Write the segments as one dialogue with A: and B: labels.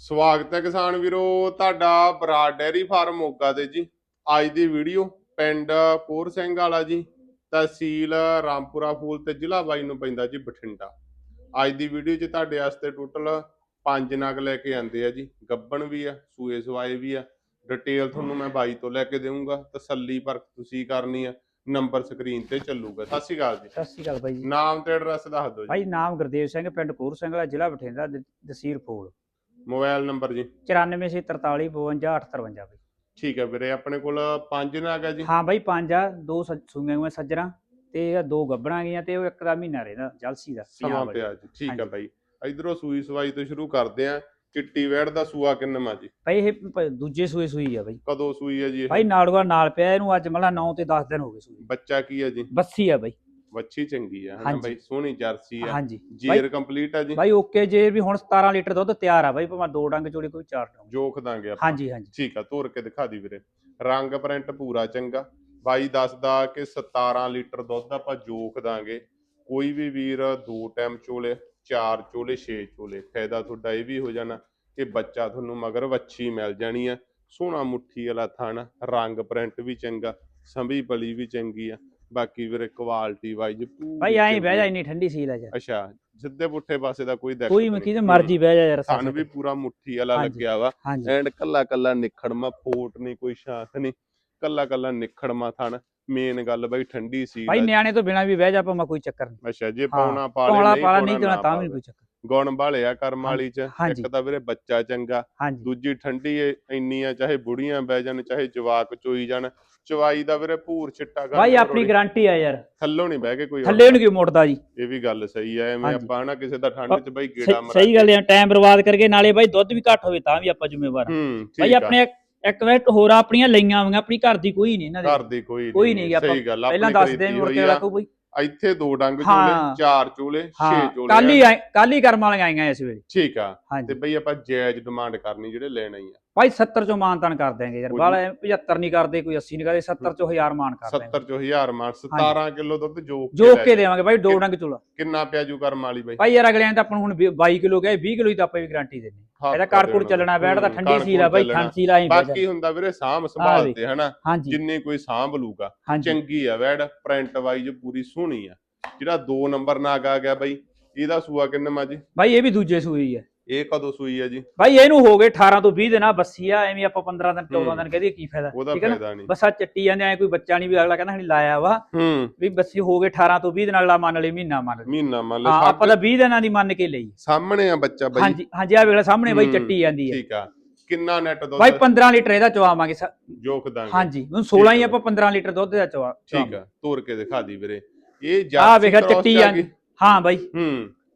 A: ਸਵਾਗਤ ਹੈ ਕਿਸਾਨ ਵੀਰੋ ਤੁਹਾਡਾ ਬਰਾੜ ਡੈਰੀ ਫਾਰਮ ਮੋਗਾ ਦੇ ਜੀ। ਅੱਜ ਦੀ ਵੀਡੀਓ ਪਿੰਡ ਕੋਰ ਸਿੰਘ ਵਾਲਾ ਜੀ ਤਹਿਸੀਲ ਰਾਮਪੁਰਾ ਫੂਲ ਤੇ ਜ਼ਿਲ੍ਹਾ ਬਾਈ ਨੂੰ ਪੈਂਦਾ ਜੀ ਬਠਿੰਡਾ। ਅੱਜ ਦੀ ਵੀਡੀਓ 'ਚ ਤੁਹਾਡੇ ਵਾਸਤੇ ਟੋਟਲ ਪੰਜ ਨਗ ਲੈ ਕੇ ਆਂਦੇ ਆ ਜੀ। ਗੱਬਣ ਵੀ ਆ ਸੂਏ ਸਵਾਏ ਵੀ ਆ। ਡਿਟੇਲ ਤੁਹਾਨੂੰ ਮੈਂ ਬਾਈ ਤੋਂ ਲੈ ਕੇ ਦੇਵਾਂਗਾ ਤਸੱਲੀ ਪਰਖ ਤੁਸੀਂ ਕਰਨੀ ਆ। ਨੰਬਰ ਸਕਰੀਨ ਤੇ ਚੱਲੂਗਾ। ਸਤਿ ਸ਼੍ਰੀ ਅਕਾਲ ਜੀ।
B: ਸਤਿ ਸ਼੍ਰੀ ਅਕਾਲ ਬਾਈ ਜੀ।
A: ਨਾਮ ਤੇ ਐਡਰੈਸ ਦੱਸ ਦਿਓ ਜੀ।
B: ਭਾਈ ਨਾਮ ਗੁਰਦੇਵ ਸਿੰਘ ਪਿੰਡ ਕੂਰ ਸਿੰਘ ਵਾਲਾ ਜ਼ਿਲ੍ਹਾ ਬਠਿੰਡਾ ਤਹਿਸੀਲ ਫੂਲ।
A: ਮੋਬਾਈਲ ਨੰਬਰ ਜੀ?
B: 9443 52 58 ਬਾਈ।
A: ਠੀਕ ਹੈ ਵੀਰੇ ਆਪਣੇ ਕੋਲ ਪੰਜ ਨਗ ਆ ਜੀ?
B: ਹਾਂ ਬਾਈ ਪੰਜ ਆ ਦੋ ਸੂਈਆਂ ਹੋਈਆਂ ਸੱਜਣਾ ਤੇ ਇਹ ਦੋ ਗੱਬਣਾ ਗਈਆਂ ਤੇ ਉਹ ਇੱਕ ਦਾ ਮਹੀਨਾ ਰਹਿੰਦਾ ਜਲਸੀ ਦਾ
A: ਸਮਾਂ। ਪਿਆ ਜੀ ਠੀਕ ਆ
B: ਹਾਂਜੀ।
A: ਬਾਈ। ਇਧਰੋਂ ਸੂਈ ਸਵਾਈ ਤੋਂ ਸ਼ੁਰੂ ਕਰਦੇ ਆ ਚਿੱਟੀ ਵੈੜ ਦਾ ਸੂਆ ਕਿੰਨਵਾਂ ਜੀ?
B: ਭਾਈ ਇਹ ਪ- ਦੂਜੇ ਸੂਏ ਸੂਈ ਆ ਬਾਈ।
A: ਕਦੋਂ ਸੂਈ ਹੈ ਜੀ ਇਹ?
B: ਭਾਈ ਨਾੜੂਆ ਨਾਲ ਪਿਆ ਇਹਨੂੰ ਅੱਜ ਮਲਾ 9 ਤੇ 10 ਦਿਨ ਹੋ ਗਏ ਸੂਈ
A: ਬੱਚਾ ਕੀ ਹੈ ਜੀ?
B: ਬੱਸੀ ਆ ਬਾਈ।
A: ਵੱਛੀ ਚੰਗੀ ਆ ਹਨਾ?
B: ਹਾਂਜੀ।
A: ਬਾਈ ਸੋਹਣੀ ਜਰਸੀ ਆ।
B: ਹਾਂਜੀ।
A: ਜੇਰ ਕੰਪਲੀਟ ਆ ਜੀ?
B: ਭਾਈ ਓਕੇ ਜੇ ਵੀ ਹੁਣ 17 ਲੀਟਰ ਦੁੱਧ ਤਿਆਰ ਆ ਬਾਈ ਭਾਵੇਂ ਦੋ ਡੰਗ ਚੋੜੀ ਕੋਈ ਚਾਰ ਡੰਗ।
A: ਜੋਖ ਦਾਂਗੇ ਆਪਾਂ।
B: ਹਾਂਜੀ ਹਾਂਜੀ।
A: ਠੀਕ ਆ ਤੋਰ ਕੇ ਦਿਖਾ ਦੀ ਵੀਰੇ। ਰੰਗ ਪ੍ਰਿੰਟ ਪੂਰਾ ਚੰਗਾ। ਬਾਈ ਦੱਸਦਾ ਕਿ 17 ਲੀਟਰ ਦੁੱਧ ਆਪਾਂ ਜੋਖ ਦਾਂਗੇ। ਕੋਈ ਵੀ ਵੀਰ ਦੋ ਟਾਈਮ ਚੋਲੇ ਚਾਰ ਚੋਲੇ ਛੇ ਚੋਲੇ। ਫਾਇਦਾ ਤੁਹਾਡਾ ਇਹ ਵੀ ਹੋ ਜਾਣਾ ਕਿ ਬੱਚਾ ਤੁਹਾਨੂੰ ਮਗਰ ਵੱਛੀ ਮਿਲ ਜਾਣੀ ਆ। ਸੋਹਣਾ ਮੁੱਠੀ ਵਾਲਾ ਥਣ ਰੰਗ ਪ੍ਰਿੰਟ ਵੀ ਚੰਗਾ ਸੰਭੀ ਪਲੀ ਵੀ ਚੰਗੀ ਆ। ਬਾਕੀ ਵੀਰੇ ਕੁਆਲਿਟੀ ਵਾਈਜ਼
B: ਭਾਈ ਐਂ ਬਹਿ ਜਾ ਇੰਨੀ ਠੰਡੀ ਸੀਲ ਆ ਯਾਰ।
A: ਅੱਛਾ ਸਿੱਧੇ ਪੁੱਠੇ ਪਾਸੇ ਦਾ ਕੋਈ ਦਿੱਕਤ
B: ਕੋਈ
A: ਨਹੀਂ।
B: ਕਿਤੇ ਮਰਜ਼ੀ ਬਹਿ ਜਾ ਯਾਰ
A: ਥਣ ਵੀ ਪੂਰਾ ਮੁੱਠੀ ਵਾਲਾ। ਲੱਗਿਆ ਵਾ। ਐਂਡ ਕੱਲਾ ਕੱਲਾ ਨਿਖੜਮਾ ਫੋਟ ਨਹੀਂ ਕੋਈ ਸ਼ਾਖ ਨਹੀਂ। ਕੱਲਾ ਕੱਲਾ ਨਿਖੜਮਾ ਥਣ। ਮੇਨ ਗੱਲ ਬਈ ਠੰਡੀ ਸੀ
B: ਭਾਈ ਨਿਆਣੇ ਤੋਂ ਬਿਨਾ ਵੀ ਬਹਿ ਜਾ ਭਾਵੇਂ ਕੋਈ ਚੱਕਰ ਨਹੀਂ।
A: ਅੱਛਾ ਜੇ ਪਾਉਣਾ ਪਾਲੇ ਨਹੀਂ
B: ਪਾਲਾ ਨਹੀਂ
A: ਪਾਉਣਾ
B: ਤਾਂ ਵੀ
A: ਪਾਵੇ।
B: ਕੋਈ ਚੱਕਰ।
A: ਗੁਣ ਵਾਲਿਆ ਕਰਮ ਵਾਲੀ ਚ
B: ਹਾਂਜੀ।
A: ਇੱਕ ਤਾਂ ਵੀਰੇ ਬੱਚਾ ਚੰਗਾ
B: ਹਾਂਜੀ
A: ਦੂਜੀ ਠੰਡੀ ਏ ਇੰਨੀ ਆ ਚਾਹੇ ਬੁੜੀਆਂ ਬਹਿ ਜਾਣ ਚਾਹੇ ਜਵਾਕ ਚੋਈ ਜਾਣ ਚਵਾਈ ਦਾ ਵੀਰੇ ਭੂਰ ਛਿੱਟਾ ਕਰ
B: ਭਾਈ ਆਪਣੀ ਗਾਰੰਟੀ ਆ ਯਾਰ
A: ਥੱਲੋਂ ਨਹੀਂ ਬਹਿ ਕੇ ਕੋਈ
B: ਥੱਲੇ ਨੂੰ ਕਿਉਂ ਮੁੜਦਾ ਜੀ
A: ਇਹ ਵੀ ਗੱਲ ਸਹੀ ਆ ਐਵੇਂ
B: ਹਾਂਜੀ।
A: ਆਪਾਂ ਨਾ ਕਿਸੇ ਦਾ ਠੰਡ ਚ ਬਈ ਗੇੜਾ
B: ਸਹੀ-
A: ਮਰਾ
B: ਸਹੀ ਗੱਲ ਹੈ ਟਾਈਮ ਬਰਬਾਦ ਕਰਕੇ ਨਾਲੇ ਭਾਈ ਦੁੱਧ ਵੀ ਘੱਟ ਹੋਵੇ ਤਾਂ ਵੀ ਆਪਾਂ ਜ਼ਿੰਮੇਵਾਰ ਹਾਂ।
A: ਹੂੰ
B: ਭਾਈ
A: ਠੀਕ ਆ
B: ਆਪਣੇ ਇੱਕ- ਮਿੰਟ ਹੋਰ ਆਪਣੀਆਂ ਲਈਆਂ ਹੋਈਆਂ ਆਪਣੀ ਘਰ ਦੀ ਕੋਈ ਨਹੀਂ ਇਹਨਾਂ
A: ਘਰ
B: ਦੇ
A: ਦੀ ਕੋਈ
B: ਕੋਈ
A: ਨਹੀਂ
B: ਨਹੀਂ ਆਪਾਂ
A: ਸਹੀ ਗੱਲ
B: ਪਹਿਲਾਂ
A: ਆਪਣੀ
B: ਦੱਸ ਦੇ
A: ਖਰੀਦੀ
B: ਮੁੜ ਕੇ
A: ਹੋਈ ਆ। ਇੱਥੇ ਦੋ ਡੰਗ
B: ਹਾਂ।
A: ਚੋਲੇ ਚਾਰ ਚੋਲੇ ਛੇ
B: ਹਾਂ
A: ਚੋਲੇ
B: ਕੱਲ ਹੀ। ਆਏ- ਕੱਲ ਹੀ ਕਰਮ ਵਾਲੀਆਂ ਆਈਆਂ ਇਸ ਵੇਲੇ
A: ਠੀਕ ਆ ਤੇ ਬਈ ਆਪਾਂ ਜਾਇਜ਼ ਡਿਮਾਂਡ ਕਰਨੀ ਜਿਹੜੇ ਲੈਣਾ ਹੀ ਆ
B: ਭਾਈ 70 ਚੋਂ ਮਾਨਤਾਨ ਕਰ ਦਿਆਂਗੇ ਯਾਰ ਬਾਲਾ 75 ਨਹੀਂ ਕਰਦੇ ਕੋਈ 80 ਨਹੀਂ ਕਰਦੇ 70 ਚੋਂ 1000 ਮਾਨ ਕਰ ਦਿਆਂਗੇ।
A: 70 ਚੋਂ 1000 ਮਾਨ 17 ਕਿਲੋ ਦੁੱਧ ਜੋ
B: ਜੋ ਕੇ ਦੇਵਾਂਗੇ ਭਾਈ ਦੋ ਡੰਗ ਚੋਲਾ
A: ਕਿੰਨਾ ਪਿਆ ਜੂ ਕਰਮ ਵਾਲੀ ਬਈ?
B: ਭਾਈ ਯਾਰ ਅਗਲਿਆਂ ਨੇ ਤਾਂ ਆਪਾਂ ਨੂੰ ਹੁਣ 22 ਕਿਲੋ ਗਏ 20 ਕਿਲੋ ਦੀ ਤਾਂ ਆਪਾਂ ਵੀ ਗਾਰੰਟੀ ਦਿੰਦੇ ਇਹਦਾ
A: ਤਾਂ ਦੇਣਾ।
B: ਚੱਲਣਾ ਬੈਠਦਾ
A: ਹੂੰ,
B: ਠੰਡੀ ਸੀਲ ਆ ਆਈ ਬਹਿ ਜਾ।
A: ਬਾਕੀ ਹੁੰਦਾ ਵੀਰੇ ਸਾਂਭ ਸੰਭਾਲ ਤੇ ਹਨਾ? ਜਿੰਨੀ ਕੋਈ ਸਾਂਭ ਲੂਗਾ ਚੰਗੀ ਆ ਵੈੜ ਪ੍ਰਿੰਟ ਵਾਈਜ਼ ਪੂਰੀ ਸੋਹਣੀ ਆ। ਜਿਹੜਾ 2 ਨੰਬਰ ਨਾਗ ਆ ਗਿਆ ਬਈ ਇਹਦਾ ਸੂਆ ਕਿੰਨਾ ਜੀ
B: ਭਾਈ ਇਹ ਵੀ ਦੂਜੇ ਸੂਈ ਹੈ
A: ਇਹ ਕਦੋਂ ਸੂਈ ਆ ਜੀ?
B: ਭਾਈ ਇਹਨੂੰ ਹੋ ਗਏ 18 ਤੋਂ 20 ਦਿਨ ਆ ਬੱਸੀ ਆ ਐਵੇਂ ਆਪਾਂ 15 ਦਿਨ 14
A: ਹੂੰ।
B: ਦਿਨ ਕਹਦੇ ਕੀ ਫਾਇਦਾ? ਠੀਕ ਹੈ ਨਾ? ਬਸ ਆ ਚੱਟੀ ਜਾਂਦੇ ਐ ਕੋਈ ਬੱਚਾ ਨਹੀਂ ਵੀ ਅਗਲਾ ਕਹਿੰਦਾ ਹਣੀ ਲਾਇਆ ਵਾ।
A: ਹੂੰ।
B: ਵੀ ਬੱਸੀ ਹੋ ਗਏ 18 ਤੋਂ 20 ਦਿਨ ਅਗਲਾ ਮੰਨ ਲਈ ਮਹੀਨਾ ਮੰਨ ਲਈ
A: ਮਹੀਨਾ ਮੰਨ ਲੈ
B: ਹਾਂ
A: ਸੱਤ-
B: ਆਪਾਂ ਤਾਂ 20 ਦਿਨਾਂ ਦੀ ਮੰਨ ਕੇ ਲਈ।
A: ਸਾਹਮਣੇ ਆ ਬੱਚਾ ਬਈ।
B: ਹਾਂਜੀ ਹਾਂਜੀ ਆ ਵੇਲੇ ਸਾਹਮਣੇ ਬਾਈ
A: ਹੂੰ,
B: ਚੱਟੀ ਜਾਂਦੀ ਹੈ
A: ਠੀਕ ਆ। ਕਿੰਨਾ ਨੈਟ ਦੁੱਧ?
B: ਭਾਈ 15 ਲੀਟਰ ਇਹਦਾ ਚਵਾਵਾਂਗੇ
A: ਜੋਖ ਦਾਂਗੇ।
B: ਹਾਂਜੀ ਹੁਣ 16 ਹੀ ਆਪਾਂ 15 ਲੀਟਰ ਦੁੱਧ ਦਾ ਚਵਾ
A: ਠੀਕ ਆ ਤੋਰ ਕੇ ਦਿਖਾ ਦੀ ਵੀਰੇ। ਇਹ
B: ਆ
A: ਜਾਤੀ
B: ਵੇਖਿਆ
A: cross
B: ਚੱਟੀ
A: ਆ
B: ਜਾਂਦੀ। ਹਾਂ ਬਾਈ।
A: ਹੂੰ।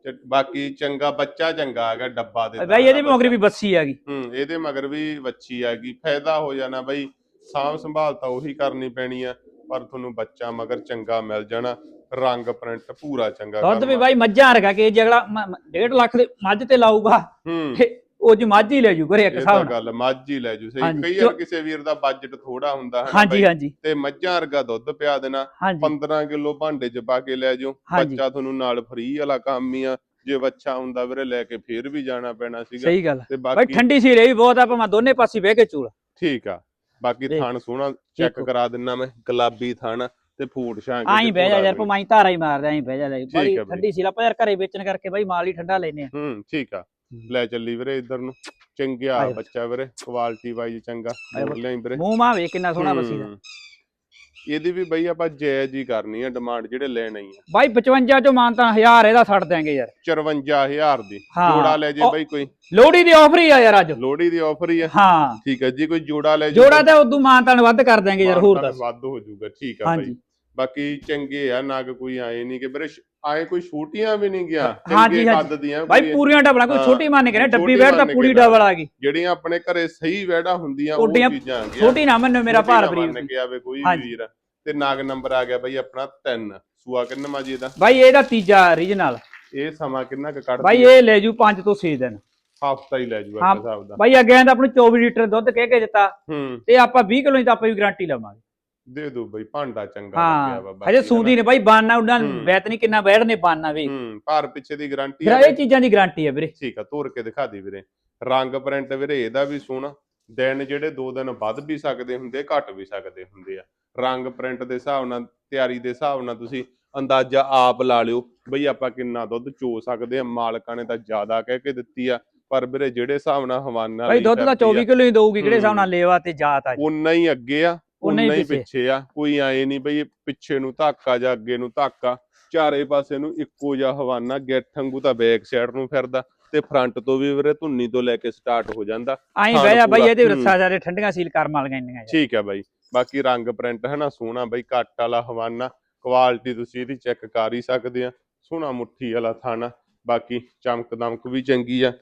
A: ਤੇ ਬਾਕੀ ਚੰਗਾ ਬੱਚਾ ਚੰਗਾ ਗਿਆ ਡੱਬਾ ਦੇ
B: ਬਾਈ ਇਹਦੇ ਮਗਰ ਵੀ ਬੱਸੀ ਆ ਗਈ
A: ਹੂੰ ਇਹਦੇ ਮਗਰ ਵੀ ਵੱਛੀ ਆ ਗਈ ਫਾਇਦਾ ਹੋ ਜਾਣਾ ਬਈ ਸਾਂਭ ਸੰਭਾਲ ਤਾਂ ਉਹੀ ਕਰਨੀ ਪੈਣੀ ਆ ਪਰ ਤੁਹਾਨੂੰ ਬੱਚਾ ਮਗਰ ਚੰਗਾ ਮਿਲ ਜਾਣਾ ਰੰਗ ਪ੍ਰਿੰਟ ਪੂਰਾ ਚੰਗਾ
B: ਦੁੱਧ ਵੀ। ਬਾਈ ਮੱਝਾਂ ਰਗਾ ਕੇ ਜੇ ਅਗਲਾ 1.5 ਲੱਖ ਦੇ ਮੱਝ ਤੇ ਲਾਊਗਾ
A: ਹੂੰ।
B: ਉਹ ਜੀ ਮੱਝ ਹੀ ਲੈ ਜੂ ਘਰੇ ਇੱਕ
A: ਇਹ
B: ਹਿਸਾਬ
A: ਤਾਂ
B: ਨਾਲ।
A: ਗੱਲ ਮੱਝ ਹੀ ਲੈ ਜੂ ਸਹੀ। ਕਈ ਵਾਰ ਕਿਸੇ ਵੀਰ ਦਾ ਬਜਟ ਥੋੜਾ ਹੁੰਦਾ ਹੈ
B: ਹਾਂਜੀ ਹਾਂਜੀ।
A: ਤੇ ਮੱਝਾਂ ਵਰਗਾ ਦੁੱਧ ਪਿਆ ਦੇਣਾ
B: ਹਾਂਜੀ।
A: 15 ਕਿਲੋ ਭਾਂਡੇ ਚ ਪਾ ਕੇ ਲੈ ਜਾਓ
B: ਹਾਂਜੀ।
A: ਬੱਚਾ ਤੁਹਾਨੂੰ ਨਾਲ ਫ੍ਰੀ ਵਾਲਾ ਕੰਮ ਹੀ ਆ। ਜੇ ਬੱਚਾ ਹੁੰਦਾ ਵੀਰੇ ਲੈ ਕੇ ਫੇਰ ਵੀ ਜਾਣਾ ਪੈਣਾ ਸੀਗਾ।
B: ਸਹੀ ਗੱਲ।
A: ਤੇ
B: ਬਾਈ
A: ਬਾਕੀ
B: ਠੰਡੀ ਸੀ ਰਹੀ ਬਹੁਤ ਆ ਭਾਵੇਂ ਦੋਨੇ ਪਾਸੇ ਬਹਿ ਕੇ ਚੂਲ।
A: ਠੀਕ ਆ। ਬਾਕੀ
B: ਦੇਖ।
A: ਥਣ ਸੋਹਣਾ ਚੈੱਕ
B: ਦੇਖੋ।
A: ਕਰਾ ਦਿੰਨਾ ਮੈਂ ਗੁਲਾਬੀ ਥਣ ਤੇ ਫੂਟ ਛਾਂ
B: ਆਈ ਬਹਿ ਜਾ ਯਾਰ ਭਾਵੇਂ ਧਾਰਾ ਹੀ ਮਾਰਦਾ ਆਈ ਬਹਿ ਜਾ ਲੈ।
A: ਠੀਕ
B: ਬੜੀ
A: ਆ ਬਾਈ।
B: ਠੰਡੀ ਸੀ ਆਪਾਂ ਯਾਰ ਘਰੇ ਵੇਚਣ ਕਰਕੇ ਬਾਈ ਮਾਲ ਹੀ ਠੰਡਾ ਲੈਨੇ ਆ।
A: ਹੂੰ ਠੀਕ ਆ। ਲੈ ਚੱਲੀ ਵੀਰੇ ਇੱਧਰ ਨੂੰ। ਚੰਗਿਆ। ਬੱਚਾ। ਵੀਰੇ ਕੁਆਲਿਟੀ ਵਾਈਜ਼ ਚੰਗਾ। ਲਿਆਈ ਵੀਰੇ।
B: ਮੂੰਹ ਮਾਂ ਵੇਖ ਕਿੰਨਾ ਸੋਹਣਾ ਬੱਸੀ ਦਾ।
A: ਇਹਦੀ ਵੀ ਬਈ ਆਪਾਂ ਜਾਇਜ਼ ਹੀ ਕਰਨੀ ਆ ਡਿਮਾਂਡ ਜਿਹੜੇ ਲੈਣਾ ਆ।
B: ਬਾਈ 55 ਚੋਂ ਮਾਨਤਾ 1000 ਇਹਦਾ ਛੱਡ ਦਿਆਂਗੇ ਯਾਰ।
A: 54000 ਦੀ। ਜੋੜਾ ਲੈ ਜੇ ਬਈ ਕੋਈ।
B: ਲੋਹੜੀ ਦੀ ਆਫਰ ਹੀ ਆ ਯਾਰ ਅੱਜ।
A: ਲੋਹੜੀ ਦੀ ਆਫਰ ਹੀ ਆ।
B: ਹਾਂ।
A: ਠੀਕ ਹੈ ਜੀ ਕੋਈ ਜੋੜਾ ਲੈ ਜੇ
B: ਜੋੜਾ ਤਾਂ ਉਦੋਂ ਮਾਨਤਾ ਵੱਧ ਕਰ ਦਿਆਂਗੇ ਯਾਰ ਹੋਰ ਦੱਸ।
A: ਵੱਧ ਹੋ ਜਾਊਗਾ। ਠੀਕ ਆ
B: ਹਾਂਜੀ।
A: ਬਈ। ਬਾਕੀ ਚੰਗੇ ਆ ਨਾ ਕਿ ਕੋਈ ਆਏ ਨਹੀਂ ਕਿ ਸ਼- ਆਏ ਕੋਈ ਛੋਟੀਆਂ ਵੀ ਨਹੀਂ ਗਿਆ
B: ਹਾਂਜੀ।
A: ਕੱਦ ਦੀਆਂ
B: ਬਾਈ ਪੂਰੀਆਂ ਡਬਲਾਂ ਕੋਈ ਛੋਟੀ ਮੰਨ ਕੇ ਨਾ ਡੱਬੀ ਵੇੜ ਤਾਂ ਪੂਰੀ ਡਬਲ ਆ ਗਈ।
A: ਜਿਹੜੀਆਂ ਆਪਣੇ ਘਰੇ ਸਹੀ ਵੈੜਾ ਹੁੰਦੀਆਂ ਉਹ ਚੀਜ਼ਾਂ ਆ ਗਈਆਂ।
B: ਛੋਟੀ ਨਾ ਮੰਨੋ ਮੇਰਾ ਭਾਰ
A: ਨਾ ਮੰਨ
B: ਬਰੀਕ
A: ਕੇ ਆਵੇ ਕੋਈ। ਵੀਰ। ਤੇ ਨਾਗ ਨੰਬਰ ਆ ਗਿਆ ਬਈ ਆਪਣਾ 3 ਸੂਆ ਕਿੰਨਾ ਜੀ ਇਹਦਾ?
B: ਬਾਈ ਇਹਦਾ ਤੀਜਾ ਰੀਜਨਲ
A: ਇਹ ਸਮਾਂ ਕਿੰਨਾ ਕੁ ਕੱਢ
B: ਬਾਈ ਇਹ ਲੈ ਜੂ 5 ਤੋਂ 6 ਦਿਨ।
A: ਹਫਤਾ ਹੀ ਲੈ ਜੂਗਾ ਹਿਸਾਬ ਦਾ।
B: ਬਾਈ ਅੱਗੇ ਆਂਦਾ ਆਪਣੀ 24 ਲੀਟਰ ਦੁੱਧ ਕਹਿ ਕੇ ਦਿੱਤਾ। ਤੇ ਆਪਾਂ 20 ਕਿਲੋ ਦੀ ਤਾਂ ਆਪਾਂ ਵੀ ਗਾਰੰਟੀ ਲਵਾਂਗੇ।
A: ਦੇ ਦੋ ਬਈ ਭਾਂਡਾ ਚੰਗਾ ਲੱਗਿਆ
B: ਹਾਂ
A: ਬਾਕੀ
B: ਹਜੇ ਸੂੰਦੀ ਨੇ ਬਾਈ ਬਾਨਾ
A: ਹੂੰ।
B: ਵੈਤ ਨਹੀਂ ਕਿੰਨਾ ਬੈਠ ਨੇ ਬਾਨਾ ਵੇ।
A: ਹੂੰ ਭਾਰ ਪਿੱਛੇ ਦੀ ਗਾਰੰਟੀ
B: ਫਿਰ
A: ਆ
B: ਇਹ ਚੀਜ਼ਾਂ ਦੀ ਗਾਰੰਟੀ ਹੈ ਵੀਰੇ।
A: ਠੀਕ ਆ ਤੋਰ ਕੇ ਦਿਖਾ ਦੀ ਵੀਰੇ। ਰੰਗ ਪ੍ਰਿੰਟ ਵੀਰੇ ਇਹਦਾ ਵੀ ਸੋਹਣਾ। ਦਿਨ ਜਿਹੜੇ ਦੋ ਦਿਨ ਵੱਧ ਵੀ ਸਕਦੇ ਹੁੰਦੇ ਘੱਟ ਵੀ ਸਕਦੇ ਹੁੰਦੇ ਆ। ਰੰਗ ਪ੍ਰਿੰਟ ਦੇ ਹਿਸਾਬ ਨਾਲ ਤਿਆਰੀ ਦੇ ਹਿਸਾਬ ਨਾਲ ਤੁਸੀਂ ਅੰਦਾਜ਼ਾ ਆਪ ਲਾ ਲਿਓ। ਬਈ ਆਪਾਂ ਕਿੰਨਾ ਦੁੱਧ ਚੋ ਸਕਦੇ ਆ। ਮਾਲਕਾਂ ਨੇ ਤਾਂ ਜ਼ਿਆਦਾ ਕਹਿ ਕੇ ਦਿੱਤੀ ਆ। ਪਰ ਵੀਰੇ ਜਿਹੜੇ ਹਿਸਾਬ ਨਾਲ ਹਵਾਨਾ
B: ਭਾਈ ਦੁੱਧ ਤਾਂ 24 ਕਿਲੋ ਹੀ ਦਊਗੀ ਕਿਹੜੇ ਹਿਸਾਬ। ਨਾਲ ਲੇਵਾ ਤੇ ਜਾਤ ਆ ਜੀ।
A: ਉਨਾ ਹੀ ਅੱਗੇ ਆ।
B: ਉਨਾ ਹੀ
A: ਪਿੱਛੇ। ਆ। ਕੋਈ ਆਏ ਨਹੀਂ ਬਈ ਪਿੱਛੇ ਨੂੰ ਧਾਕਾ ਜਾਂ ਅੱਗੇ ਨੂੰ ਧਾਕਾ। ਚਾਰੇ ਪਾਸੇ ਨੂੰ ਇੱਕੋ ਜਿਹਾ ਹਵਾਨਾ ਗਿੱਠ ਵਾਂਗੂ ਤਾਂ ਬੈਕ ਸਾਈਡ ਨੂੰ ਫਿਰਦਾ ਤੇ ਫਰੰਟ ਤੋਂ ਵੀ ਵੀਰੇ ਧੁੰਨੀ ਤੋਂ ਲੈ ਕੇ ਸਟਾਰਟ ਹੋ ਜਾਂਦਾ।
B: ਆਈ
A: ਖਾਣ
B: ਬਹਿ ਜਾ ਬਾਈ ਇਹਦੇ। ਰੱਸਾ ਸਾਰੇ ਠੰਡੀਆਂ ਸੀਲ ਕਰਮ ਵਾਲੀਆਂ ਇੰਨੀਆਂ।
A: ਠੀਕ ਹੈ ਬਾਈ। ਬਾਕੀ ਰੰਗ ਪ੍ਰਿੰਟ ਹੈ ਨਾ ਸੋਹਣਾ ਬਾਈ ਕੱਟ ਵਾਲਾ ਹਵਾਨਾ। ਕੁਆਲਿਟੀ ਤੁਸੀਂ ਇਹਦੀ ਚੈੱਕ ਕਰ ਹੀ ਸਕਦੇ ਆ। ਸੋਹਣਾ ਮੁੱਠੀ ਵਾਲਾ ਥਾਣਾ। ਬਾਕੀ ਚਮਕ ਦਮਕ ਵੀ ਚੰਗੀ ਆ।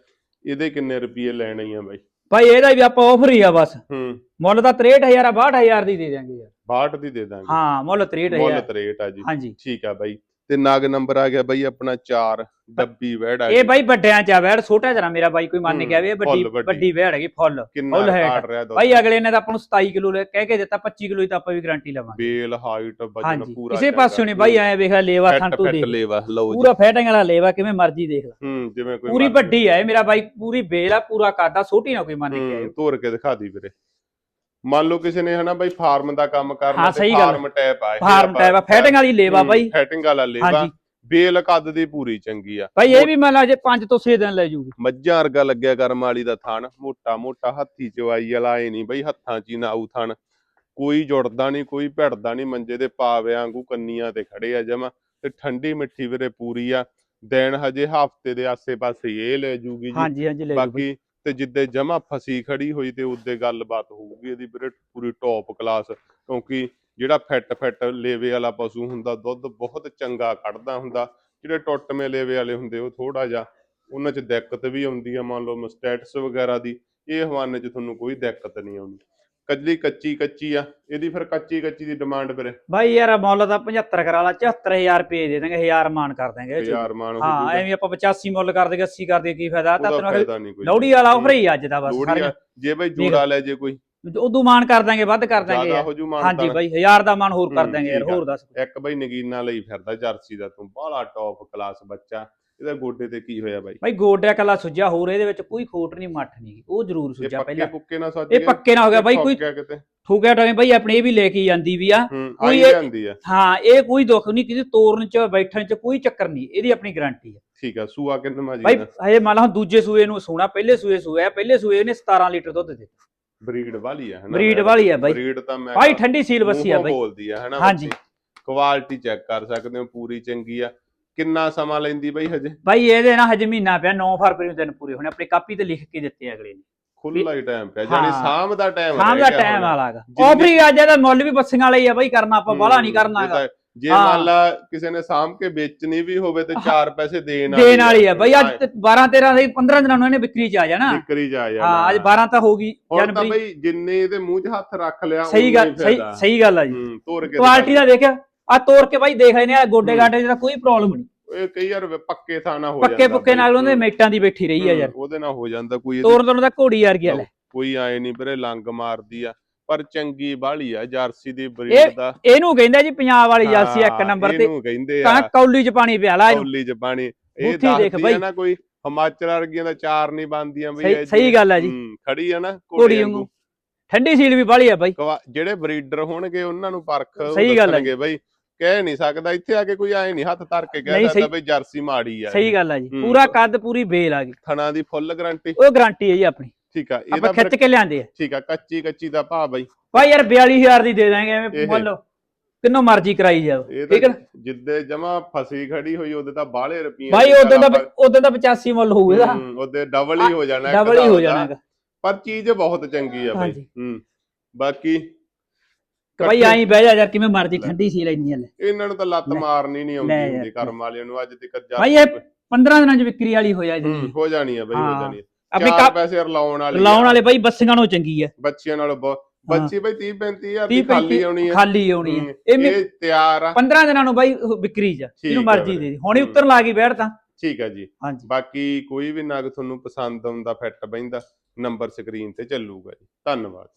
A: ਇਹਦੇ ਕਿੰਨੇ ਰੁਪਏ ਲੈਣੇ ਆ ਬਾਈ?
B: ਭਾਈ ਇਹਦਾ ਵੀ ਆਪਾਂ ਆਫਰ ਹੀ ਆ ਬਸ।
A: ਹੂੰ।
B: ਮੁੱਲ ਤਾਂ 63000 ਆ 62000 ਦੀ ਦੇ ਦਿਆਂਗੇ ਯਾਰ।
A: 62 ਦੀ ਦੇ ਦਾਂਗੇ
B: ਹਾਂ ਮੁੱਲ
A: ਮੁੱਲ
B: 63000
A: ਤਰੇਟ ਆ ਜੀ।
B: ਹਾਂਜੀ।
A: ਠੀਕ ਆ ਬਾਈ। ਤੇ ਨਗ ਨੰਬਰ ਆ ਗਿਆ ਬਾਈ ਆਪਣਾ 4 ਡੱਬੀ ਵੈੜ ਆ
B: ਇਹ। ਬਾਈ ਵੱਡਿਆਂ ਚ ਆ ਵੈੜ ਛੋਟਾ ਜਰਾ ਮੇਰਾ ਬਾਈ ਕੋਈ ਮੰਨ
A: ਹੂੰ,
B: ਗਿਆ ਵੀ ਇਹ ਵੱਡੀ।
A: ਵੱਡੀ।
B: ਵੈੜ ਹੈਗੀ ਫੁੱਲ ਫੁੱਲ
A: ਦੁੱਧ।
B: ਭਾਈ ਅਗਲੇ ਨੇ ਤਾਂ ਆਪਾਂ ਨੂੰ 27 ਕਿਲੋ ਕਹਿ ਕੇ ਦਿੱਤਾ 25 ਕਿਲੋ ਦੀ ਤਾਂ ਆਪਾਂ ਵੀ ਗਾਰੰਟੀ ਲਵਾਂਗੇ।
A: ਬੇਲ ਹਾਈਟ ਵਜਨ ਪੂਰਾ
B: ਕਿਸੇ ਪਾਸਿਓਂ ਨਹੀਂ ਬਾਈ ਐ ਵੇਖ ਲੇਵਾ
A: ਫੈਟ
B: ਥਾਂ ਤੂੰ ਦੇਖ
A: ਲੇਵਾ ਲਓ ਜੀ।
B: ਪੂਰਾ ਫੈਟਿੰਗ ਵਾਲਾ ਲੇਵਾ ਕਿਵੇਂ ਮਰਜ਼ੀ ਦੇਖ ਲੈ।
A: ਹੂੰ ਜਿਵੇਂ ਕੋਈ
B: ਪੂਰੀ। ਵੱਡੀ ਇਹ ਮੇਰਾ ਬਾਈ ਪੂਰੀ ਬੇਲ ਆ ਪੂਰਾ ਕਾਦਾ ਛੋਟੀ ਨਾ ਕੋਈ ਮੰਨ ਕੇ
A: ਹੂੰ
B: ਆਇਓ।
A: ਤੋਰ ਕੇ ਦਿਖਾ ਦੀ ਵੀਰੇ। ਮੰਨ ਲਓ ਕਿਸੇ ਨੇ ਹਨਾ ਬਾਈ ਫਾਰਮ ਦਾ ਕੰਮ ਕਰਨਾ
B: ਗੱਲ।
A: ਫਾਰਮ ਟੈਪ ਆ
B: ਫਾਰਮ ਟਾਈਪ ਆ ਫੈਟਿੰਗ ਵਾਲੀ ਲੇਵਾ ਬਾਈ।
A: ਫੈਟਿੰਗ ਵਾਲਾ ਲੇਵਾ।
B: ਹਾਂਜੀ।
A: ਬੇਲ ਕੱਦ ਦੀ ਪੂਰੀ ਚੰਗੀ ਆ।
B: ਬਾਈ ਇਹ ਵੀ ਮੰਨ ਲਾ ਜੇ 5 ਤੋਂ 6 ਦਿਨ ਲੈ ਜੂਗੀ।
A: ਮੱਝਾਂ ਵਰਗਾ ਲੱਗਿਆ ਕਰਮ ਵਾਲੀ ਦਾ ਥਣ ਮੋਟਾ ਮੋਟਾ ਹੱਥੀ ਚਵਾਈ ਵਾਲਾ ਏ ਨਹੀਂ ਬਈ ਹੱਥਾਂ 'ਚ ਹੀ ਨਾ ਆਊ ਥਣ। ਕੋਈ ਜੁੜਦਾ ਨਹੀਂ ਕੋਈ ਭਿੜਦਾ ਨਹੀਂ ਮੰਜੇ ਦੇ ਪਾਵੇ ਵਾਂਗੂ ਕੰਨੀਆਂ ਤੇ ਖੜੇ ਆ ਜਮਾ। ਤੇ ਠੰਡੀ ਮਿੱਠੀ ਵੀਰੇ ਪੂਰੀ ਆ। ਦਿਨ ਹਜੇ ਹਫ਼ਤੇ ਦੇ ਆਸੇ-ਪਾਸੇ ਇਹ ਲੈ ਜੂਗੀ ਜੀ।
B: ਹਾਂਜੀ ਹਾਂਜੀ ਲੈ।
A: ਬਾਕੀ ਤੇ ਜਿੱਦੇ ਜਮਾ ਫਸੀ ਖੜੀ ਹੋਈ ਤੇ ਉਦੇ ਗੱਲਬਾਤ ਹੋਊਗੀ ਇਹਦੀ ਵੀਰੇ ਪੂਰੀ ਟੌਪ ਕਲਾਸ ਕਿਉਂਕਿ ਜਿਹੜਾ ਫਿੱਟ ਫਿੱਟ ਲੇਵੇ ਵਾਲਾ ਪਸ਼ੂ ਹੁੰਦਾ, ਦੁੱਧ ਬਹੁਤ ਚੰਗਾ ਕੱਢਦਾ ਹੁੰਦਾ, ਜਿਹੜੇ ਟੁੱਟਵੇਂ ਲੇਵੇ ਵਾਲੇ ਹੁੰਦੇ ਉਹ ਥੋੜਾ ਜਿਹਾ ਉਹਨਾਂ 'ਚ ਦਿੱਕਤ ਵੀ ਆਉਂਦੀ ਆ, ਮੰਨ ਲਓ ਮਸਟੈਟਸ ਵਗੈਰਾ ਦੀ, ਇਹ ਹਵਾਨੇ 'ਚ ਤੁਹਾਨੂੰ ਕੋਈ ਦਿੱਕਤ ਨਹੀਂ ਆਉਂਦੀ। ਕੱਲੀ ਕੱਚੀ ਕੱਚੀ ਆ ਇਹਦੀ ਫਿਰ ਕੱਚੀ ਕੱਚੀ ਦੀ ਡਿਮਾਂਡ ਵੀਰੇ
B: ਬਾਈ ਯਾਰ ਮੁੱਲ ਤਾਂ 75 ਕਰਾ ਲਾ 74000 ਰੁਪਏ ਦੇ ਦਾਂਗੇ 1000 ਮਾਨ ਕਰ 'ਚ।
A: ਹਜ਼ਾਰ ਮਾਨ ਹੋ
B: ਐਵੇਂ ਆਪਾਂ 85 ਮੁੱਲ ਕਰ ਦੇਗੇ 80 ਕਰ ਦੇਗੇ ਕੀ ਫਾਇਦਾ? ਤਾਂ ਤੈਨੂੰ ਲੋੜੀ ਵਾਲਾ ਆਫਰ ਹੀ ਅੱਜ ਦਾ ਬਸ
A: ਜੇ ਬਈ ਜੋੜਾ ਲੈ ਜੇ ਕੋਈ।
B: ਉਦੋਂ ਮਾਨ ਕਰ ਦਾਂਗੇ ਵੱਧ ਕਰ ਦਾਂਗੇ ਹਾਂਜੀ ਬਾਈ 1000 ਦਾ ਮਾਨ ਹੋਰ ਕਰ ਦਾਂਗੇ ਯਾਰ। ਹੋਰ ਦੱਸ।
A: ਇੱਕ ਬਈ ਨਗੀਨਾ ਲਈ ਫਿਰਦਾ ਜਰਸੀ ਦਾ ਤੂੰ ਬਾਹਲਾ ਟੌਪ ਕਲਾਸ ਬੱਚਾ। ਇਹਦਾ ਗੋਡੇ ਤੇ ਕੀ ਹੋਇਆ ਬਾਈ?
B: ਬਾਈ ਗੋਡਿਆ ਕੱਲਾ ਸੁੱਜਿਆ ਹੋਰ ਇਹਦੇ ਵਿੱਚ ਕੋਈ ਖੋਟ ਨਹੀਂ ਮੱਠ ਨਹੀਂ ਉਹ ਜ਼ਰੂਰ
A: ਇਹ
B: ਸੁੱਜਿਆ
A: ਪੱਕੇ
B: ਪਹਿਲਾਂ।
A: ਪੁੱਕੇ ਨਾ ਸੱਜ
B: ਇਹ ਪੱਕੇ ਨਾ ਹੋ ਗਿਆ ਬਾਈ ਕੋਈ ਠੋਕਿਆ ਟਾਵੇਂ ਬਾਈ ਆਪਣੇ ਇਹ ਵੀ ਲੈ ਕੇ ਜਾਂਦੀ ਵੀ ਆ। ਕੋਈ ਇਹ-
A: ਜਾਂਦੀ ਆ।
B: ਹਾਂ ਇਹ ਕੋਈ ਦੁੱਖ ਨਹੀਂ ਕਿਸੇ ਤੋਰਨ ਚ ਬੈਠਣ ਚ ਕੋਈ ਚੱਕਰ ਨਹੀਂ ਇਹਦੀ ਆਪਣੀ ਗਾਰੰਟੀ ਹੈ
A: ਠੀਕ ਆ ਸੂਆ ਕਿੰਨਾ ਮਾ
B: ਬਾਈ
A: ਜੀ
B: ਹਜੇ ਮੰਨ ਲਾ ਹੁਣ ਦੂਜੇ ਸੂਏ ਨੂੰ ਸੋਣਾ ਪਹਿਲੇ ਸੂਏ ਸੂਆ ਪਹਿਲੇ ਸੂਏ ਨੇ 17 ਲੀਟਰ ਦੁੱਧ ਦਿੱਤਾ।
A: ਬਰੀਡ ਵਾਲੀ ਆ ਹਨਾ
B: ਬਰੀਡ ਵਾਲੀ ਆ ਬਾਈ।
A: ਬਰੀਡ ਤਾਂ ਮੈਂ
B: ਬਾਈ ਠੰਡੀ ਸੀਲ ਬੱਸੀ ਆ
A: ਮੂੰਹੋਂ
B: ਬਾਈ।
A: ਬੋਲਦੀ ਆ ਹਨਾ
B: ਹਾਂਜੀ।
A: ਕੁਆਲਿਟੀ ਚੈੱਕ ਕਰ ਸਕਦੇ ਹੋ ਪੂਰੀ ਚੰਗੀ ਆ। ਕਿੰਨਾ ਸਮਾਂ ਲੈਂਦੀ ਬਾਈ ਹਜੇ?
B: ਬਾਈ ਇਹਦੇ ਨਾਲ ਹਜੇ ਮਹੀਨਾ ਪਿਆ 9 ਫਰਵਰੀ ਨੂੰ ਦਿਨ ਪੂਰੇ ਹੋਣੇ ਆਪਣੀ ਕਾਪੀ ਤੇ ਲਿਖ ਕੇ ਦਿੱਤੇ ਅਗਲੇ ਨੇ।
A: ਖੁੱਲਾ ਹੀ ਟਾਈਮ ਪਿਆ ਜਾਨੀ। ਸ਼ਾਮ ਦਾ ਟਾਈਮ
B: ਸ਼ਾਮ ਦਾ ਟਾਈਮ ਆਲਾਗਾ
A: ਜਿੰਨੀ-
B: ਆਫਰੀ ਅੱਜ ਦਾ ਮੁੱਲ ਵੀ ਬੱਸੀਆਂ ਵਾਲਾ ਹੀ ਆ ਬਾਈ ਕਰਨਾ ਆਪਾਂ ਬਾਹਲਾ ਨਹੀਂ ਕਰਨਾਗਾ
A: ਜੇ। ਮੰਨ ਲਾ ਕਿਸੇ ਨੇ ਸਾਂਭ ਕੇ ਵੇਚਣੀ ਵੀ ਹੋਵੇ ਤੇ 4 ਪੈਸੇ ਦੇਣ
B: ਦੇਣ ਵਾਲੀ ਆ। ਬਾਈ ਅੱਜ 12 13 ਦੇ 15 ਦਿਨਾਂ ਨੂੰ ਇਹਨੇ ਵਿਕਰੀ ਚ ਆ ਜਾਣਾ।
A: ਵਿਕਰੀ ਜਾ ਯਾਰ
B: ਹਾਂ ਅੱਜ 12 ਤਾਂ ਹੋ ਗਈ।
A: ਹੁਣ ਤਾਂ
B: ਜਨਵਰੀ
A: ਬਈ ਜਿੰਨੇ ਇਹਦੇ ਮੂੰਹ 'ਚ ਹੱਥ ਰੱਖ ਲਿਆ
B: ਸਹੀ ਗੱਲ ਸਹੀ ਗੱਲ ਆ ਜੀ। ਕੁਆਲਿਟੀ ਦਾ ਦੇਖਿਆ ਆ ਤੋੜ ਕੇ ਬਾਈ ਦੇਖ ਲੈਨੇ ਆ ਗੋਡੇ। ਗਾਡੇ ਦਾ ਕੋਈ ਪ੍ਰੋਬਲਮ ਨਹੀਂ।
A: ਇਹ ਕਈ ਯਾਰ ਪੱਕੇ ਥਾਂ ਨਾ ਹੋ ਜਾਂਦਾ
B: ਪੱਕੇ ਪੁੱਕੇ। ਨਾਲ ਉਹਦੇ ਮੇਟਾਂ ਦੀ ਬੈਠੀ ਰਹੀ ਆ ਯਾਰ।
A: ਉਹਦੇ ਨਾਲ ਹੋ ਜਾਂਦਾ ਕੋਈ
B: ਤੋੜ ਤੋੜ ਦਾ ਘੋੜੀ ਯਾਰ ਗਿਆ ਲੈ।
A: ਕੋਈ ਆਏ ਨਹੀਂ ਵੀਰੇ ਲੰਗ ਮਾਰਦੀ ਆ ਪਰ ਚੰਗੀ ਬਾਹਲੀ ਆ ਜਰਸੀ ਦੀ ਬਰੀਡ ਦਾ।
B: ਇਹਨੂੰ ਕਹਿੰਦਾ ਜੀ ਪੰਜਾਬ ਵਾਲੀ ਜਰਸੀ ਇੱਕ ਨੰਬਰ ਤੇ।
A: ਇਹਨੂੰ ਕਹਿੰਦੇ
B: ਤਾਂ
A: ਆ
B: ਕੌਲੀ ਚ ਪਾਣੀ ਪਿਆਲਾ ਇਹਨੂੰ।
A: ਕੌਲੀ ਚ ਪਾਣੀ। ਇਹ ਦੱਸਦੀ। ਆ ਨਾ ਕੋਈ ਹਿਮਾਚਲ ਵਰਗੀਆਂ ਦਾ ਚਾਰ ਨਹੀਂ ਬਣਦੀਆਂ ਬਈ
B: ਸਹੀ- ਗੱਲ ਆ ਜੀ।
A: ਖੜੀ ਆ ਨਾ
B: ਘੋੜੀ ਵਾਂਗੂ। ਠੰਡੀ ਸੀਲ ਵੀ ਬਾਲੀ ਆ ਬਾਈ।
A: ਜਿਹੜੇ ਬਰੀਡਰ ਹੋਣਗੇ ਉਹਨਾਂ ਨੂੰ ਪਰਖ ਦੱਸਣਗੇ ਬਈ। ਕਹਿ ਨਹੀਂ ਸਕਦਾ ਇੱਥੇ ਆ ਕੇ ਕੋਈ ਆਏ ਨਹੀਂ ਹੱਥ ਧਰ ਕੇ ਕਹਿ
B: ਨਹੀਂ,
A: ਸਕਦਾ
B: ਸਹੀ-
A: ਬਈ ਜਰਸੀ ਮਾੜੀ ਆ
B: ਸਹੀ ਗੱਲ ਆ ਜੀ।
A: ਹੂੰ।
B: ਪੂਰਾ ਕੱਦ ਪੂਰੀ ਬੇਲ ਆ ਗਈ।
A: ਥਣਾ ਦੀ ਫੁੱਲ ਗਾਰੰਟੀ।
B: ਉਹ ਗਾਰੰਟੀ ਹੈ ਜੀ ਆਪਣੀ।
A: ਠੀਕ ਆ ਇਹਦਾ
B: ਆਪਾਂ ਖਿੱਚ ਕੇ ਲਿਆਂਦੇ ਆ।
A: ਠੀਕ ਆ ਕੱਚੀ ਕੱਚੀ ਦਾ ਭਾਅ ਬਈ।
B: ਭਾਈ ਯਾਰ 42000 ਦੀ ਦੇ ਦਾਂਗੇ ਐਵੇਂ
A: ਇਹ।
B: ਮੰਨ ਲਓ। ਕਿੰਨੋ ਮਰਜ਼ੀ ਕਰਾਈ ਜਾਓ
A: ਇਹ
B: ਠੀਕ ਹੈ
A: ਤਾਂ ਜਿੱਦੇ ਜਮਾ ਫਸੀ ਖੜੀ ਹੋਈ ਉਹਦੇ ਤਾਂ ਬਾਹਲੇ ਰੁਪਈਏ
B: ਭਾਈ ਉਦੋਂ ਦਾ ਉਦੋਂ ਦਾ 85 ਮੁੱਲ ਹੋਊ ਇਹਦਾ।
A: ਉਹਦੇ ਡਬਲ ਹੀ ਹੋ ਜਾਣਾ ਇੱਕ
B: ਡਬਲ ਹੀ ਹੋ
A: ਦਾ।
B: ਜਾਣਾ ਹੈਗਾ।
A: ਪਰ ਚੀਜ਼ ਬਹੁਤ ਚੰਗੀ ਆ ਬਈ।
B: ਹਾਂਜੀ।
A: ਹੂੰ। ਬਾਕੀ
B: ਭਾਈ ਆਈ ਬਹਿ ਜਾ ਯਾਰ ਕਿਵੇਂ ਮਰਜ਼ੀ ਠੰਡੀ ਸੀ ਲੈਣੀ ਲੈ।
A: ਇਹਨਾਂ ਨੂੰ ਤਾਂ ਲੱਤ। ਮਾਰਨੀ ਨਹੀਂ ਆਉਂਦੀ। ਹੁੰਦੀ ਕਰਮ ਵਾਲਿਆਂ ਨੂੰ ਅੱਜ ਤੱਕ ਜਾ
B: ਭਾਈ ਇਹ 15 ਦਿਨਾਂ ਚ ਵਿਕਰੀ ਵਾਲੀ ਹੋ ਜਾਏ
A: ਹੂੰ ਹੋ ਜਾਣੀ ਆ ਬਈ ਹੋ
B: ਹਾਂ।
A: ਜਾਣੀ ਆ।
B: ਆਪਣੀ ਕੱਪ
A: ਪੈਸੇ ਰਲਾਉਣ ਵਾਲੀ
B: ਲਾਉਣ ਵਾਲੇ ਭਾਈ ਬੱਸੀਆਂ ਨੂੰ ਚੰਗੀ ਹੈ
A: ਬੱਚਿਆਂ ਨਾਲ ਬਹੁਤ
B: ਹਾਂ।
A: ਬੱਚੀ ਬਈ 30 35000
B: 30
A: ਦੀ ਖਾਲੀ ਆਉਣੀ ਆ।
B: ਖਾਲੀ ਆਉਣੀ ਹੈ
A: ਹੂੰ,
B: ਇਹ
A: ਤਿਆਰ ਆ।
B: 15 ਦਿਨਾਂ ਨੂੰ ਬਾਈ ਵਿਕਰੀ ਚ ਜਿਹਨੂੰ
A: ਆ
B: ਮਰਜ਼ੀ। ਦੇ ਦੇ। ਹੁਣੇ
A: ਹੂੰ।
B: ਉੱਤਰ ਲਾ ਗਈ ਬੈਠ ਤਾਂ।
A: ਠੀਕ ਆ ਜੀ।
B: ਹਾਂਜੀ।
A: ਬਾਕੀ ਕੋਈ ਵੀ ਨਗ ਤੁਹਾਨੂੰ ਪਸੰਦ ਆਉਂਦਾ ਫਿੱਟ ਬੈਂਦਾ ਨੰਬਰ ਸਕਰੀਨ ਤੇ ਚੱਲੂਗਾ ਜੀ। ਧੰਨਵਾਦ।